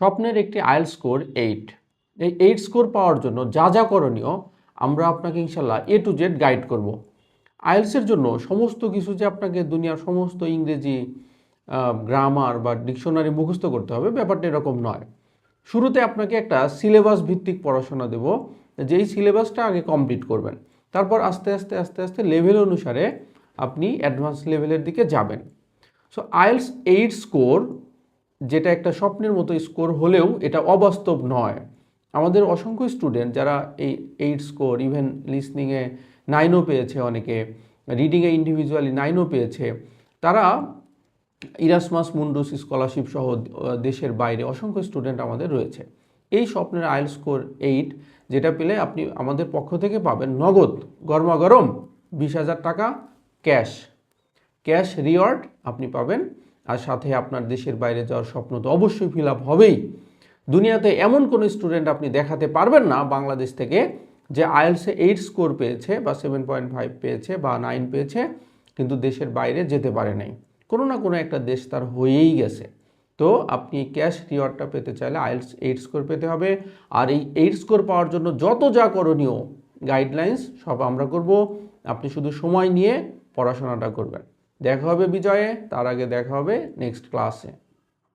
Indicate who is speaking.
Speaker 1: স্বপ্নের একটি আইল স্কোর এইট। এই এইট স্কোর পাওয়ার জন্য যা যা করণীয়, আমরা আপনাকে ইনশাল্লাহ এ টু জেড গাইড করব। আইএলসের জন্য সমস্ত কিছু যে আপনাকে দুনিয়ার সমস্ত ইংরেজি গ্রামার বা ডিকশনারি মুখস্থ করতে হবে, ব্যাপারটা এরকম নয়। শুরুতে আপনাকে একটা সিলেবাস ভিত্তিক পড়াশোনা দেব যেই সিলেবাসটা আগে কমপ্লিট করবেন। তারপর আস্তে আস্তে আস্তে আস্তে লেভেল অনুসারে আপনি অ্যাডভান্স লেভেলের দিকে যাবেন। সো আইএলস এইট স্কোর যেটা একটা স্বপ্নের মতো স্কোর হলেও এটা অবাস্তব নয়। আমাদের অসংখ্য স্টুডেন্ট যারা এই এইট স্কোর, ইভেন লিসনিংয়ে নাইনও পেয়েছে অনেকে, রিডিংয়ে ইন্ডিভিজুয়ালি নাইনও পেয়েছে, তারা ইরাসমাস মুন্ডুস স্কলারশিপ সহ দেশের বাইরে অসংখ্য স্টুডেন্ট আমাদের রয়েছে। এই স্বপ্নের আইল স্কোর এইট, যেটা পেলে আপনি আমাদের পক্ষ থেকে পাবেন নগদ গরমাগরম বিশ হাজার টাকা ক্যাশ। ক্যাশ রিওয়ার্ড আপনি পাবেন আর সাথে আপনার দেশের বাইরে যাওয়ার স্বপ্ন তো অবশ্যই ফিল আপ হবেই। দুনিয়াতে এমন কোনো স্টুডেন্ট আপনি দেখাতে পারবেন না বাংলাদেশ থেকে যে আইএলসে এইট স্কোর পেয়েছে বা সেভেন পয়েন্ট ফাইভ পেয়েছে বা নাইন পেয়েছে, কিন্তু দেশের বাইরে যেতে পারে নাই। কোনো না কোনো একটা দেশ তার হয়েই গেছে। তো আপনি ক্যাশ রিওয়ার্ডটা পেতে চাইলে আইএলস এইট স্কোর পেতে হবে। আর এই এইট স্কোর পাওয়ার জন্য যত যা করণীয় গাইডলাইন্স সব আমরা করব। আপনি শুধু সময় নিয়ে পড়াশোনাটা করবেন। দেখা হবে বিজয়ে তার আগে দেখা হবে নেক্সট ক্লাসে